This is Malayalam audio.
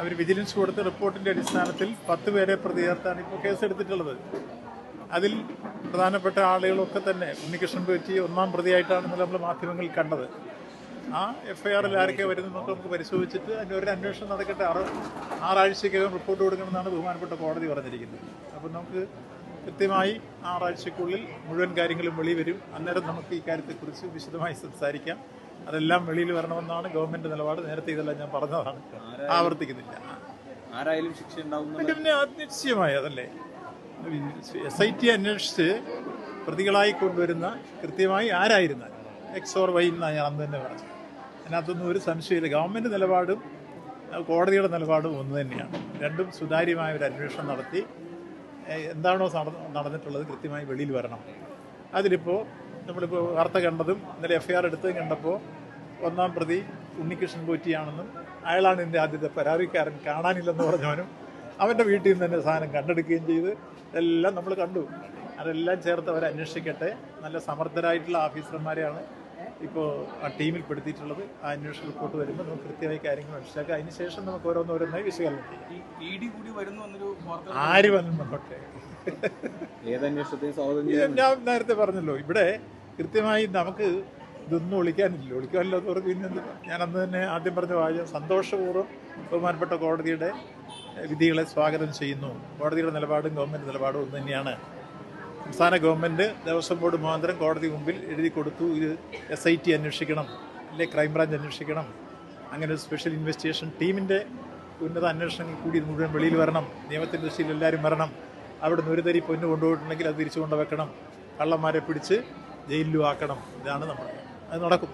അവർ വിജിലൻസ് കൊടുത്ത റിപ്പോർട്ടിന്റെ അടിസ്ഥാനത്തിൽ പത്ത് പേരെ പ്രതി ചേർത്താണ് ഇപ്പോൾ കേസെടുത്തിട്ടുള്ളത്. അതിൽ പ്രധാനപ്പെട്ട ആളുകളൊക്കെ തന്നെ ഉണ്ണികൃഷ്ണൻ പോറ്റി ഒന്നാം പ്രതിയായിട്ടാണ് നമ്മൾ മാധ്യമങ്ങളിൽ കണ്ടത്. ആ എഫ് ഐ ആറിൽ ആരൊക്കെ വരുന്നതൊക്കെ നമുക്ക് പരിശോധിച്ചിട്ട് അതിന്റെ ഒരു അന്വേഷണം നടക്കട്ടെ. ആറ് ആറാഴ്ചക്കകം റിപ്പോർട്ട് കൊടുക്കണമെന്നാണ് ബഹുമാനപ്പെട്ട കോടതി പറഞ്ഞിരിക്കുന്നത്. അപ്പം നമുക്ക് കൃത്യമായി ആറാഴ്ചക്കുള്ളിൽ മുഴുവൻ കാര്യങ്ങളും വെളിവരും. അന്നേരം നമുക്ക് ഈ കാര്യത്തെക്കുറിച്ച് വിശദമായി സംസാരിക്കാം. അതെല്ലാം വെളിയിൽ വരണമെന്നാണ് ഗവൺമെന്റ് നിലപാട്. നേരത്തെ ഇതെല്ലാം ഞാൻ പറഞ്ഞതാണ്. ആവർത്തിക്കുന്നില്ല. ആരായാലും ശിക്ഷ പിന്നെ നിശ്ചയമായി അതല്ലേ? എസ് ഐ ടി അന്വേഷിച്ച് പ്രതികളായി കൊണ്ടുവരുന്ന കൃത്യമായി ആരായിരുന്നാൽ എക്സ് ഓർ വൈ എന്നാണ് ഞാൻ അന്ന് തന്നെ പറഞ്ഞത്. അതിനകത്തൊന്നും ഒരു സംശയമില്ല ഗവൺമെന്റ് നിലപാടും കോടതിയുടെ നിലപാടും ഒന്ന് തന്നെയാണ്. രണ്ടും സുതാര്യമായ ഒരു അന്വേഷണം നടത്തി എന്താണോ നടന്നിട്ടുള്ളത് കൃത്യമായി വെളിയിൽ വരണം. അതിലിപ്പോൾ നമ്മളിപ്പോൾ വാർത്ത കണ്ടതും ഇന്നലെ എഫ് ഐ ആർ എടുത്തതും കണ്ടപ്പോൾ ഒന്നാം പ്രതി ഉണ്ണികൃഷ്ണൻ പോറ്റിയാണെന്നും അയാളാണ് എന്റെ ആദ്യത്തെ പരാതിക്കാരൻ കാണാനില്ലെന്ന് പറഞ്ഞവനും അവന്റെ വീട്ടിൽ നിന്ന് തന്നെ സാധനം കണ്ടെടുക്കുകയും ചെയ്ത് എല്ലാം നമ്മൾ കണ്ടു. അതെല്ലാം ചേർത്ത് അവരെ അന്വേഷിക്കട്ടെ. നല്ല സമർത്ഥരായിട്ടുള്ള ഓഫീസർമാരെയാണ് ഇപ്പോൾ ആ ടീമിൽ പെടുത്തിയിട്ടുള്ളത്. ആ അന്വേഷണ റിപ്പോർട്ട് വരുമ്പോൾ നമുക്ക് കൃത്യമായി കാര്യങ്ങൾ മനസ്സിലാക്കുക അതിന് ശേഷം നമുക്ക് ഓരോന്നോരോന്നായി വിശകലനം ചെയ്യാം. ആര് വന്നു ഇത് ഞാൻ നേരത്തെ പറഞ്ഞല്ലോ. ഇവിടെ കൃത്യമായി നമുക്ക് ഇതൊന്നും ഒളിക്കാനില്ല. ഒളിക്കാനില്ലാത്ത പറഞ്ഞ് പിന്നെ? ഞാൻ അന്ന് തന്നെ ആദ്യം പറഞ്ഞ വാചകം സന്തോഷപൂർവം ബഹുമാനപ്പെട്ട കോടതിയുടെ വിധികളെ സ്വാഗതം ചെയ്യുന്നു. കോടതിയുടെ നിലപാടും ഗവൺമെന്റ് നിലപാടും ഒന്ന് തന്നെയാണ്. സംസ്ഥാന ഗവൺമെന്റ് ദേവസ്വം ബോർഡ് മുഖാന്തരം കോടതി മുമ്പിൽ എഴുതി കൊടുത്തു. ഇത് എസ് ഐ ടി അന്വേഷിക്കണം അല്ലെ ക്രൈംബ്രാഞ്ച് അന്വേഷിക്കണം. അങ്ങനെ ഒരു സ്പെഷ്യൽ ഇൻവെസ്റ്റിഗേഷൻ ടീമിന്റെ ഉന്നത അന്വേഷണങ്ങൾ കൂടി ഇത് മുഴുവൻ വെളിയിൽ വരണം. നിയമത്തിന്റെ ദൃഷ്ടിയിൽ എല്ലാവരും വരണം. അവിടെ നിന്ന് ഒരു തരി പൊന്ന് കൊണ്ടുപോയിട്ടുണ്ടെങ്കിൽ അത് തിരിച്ചു കൊണ്ടുവെക്കണം കള്ളന്മാരെ പിടിച്ച് ജയിലിലും ആക്കണം. ഇതാണ് നമ്മൾ അത് നടക്കും.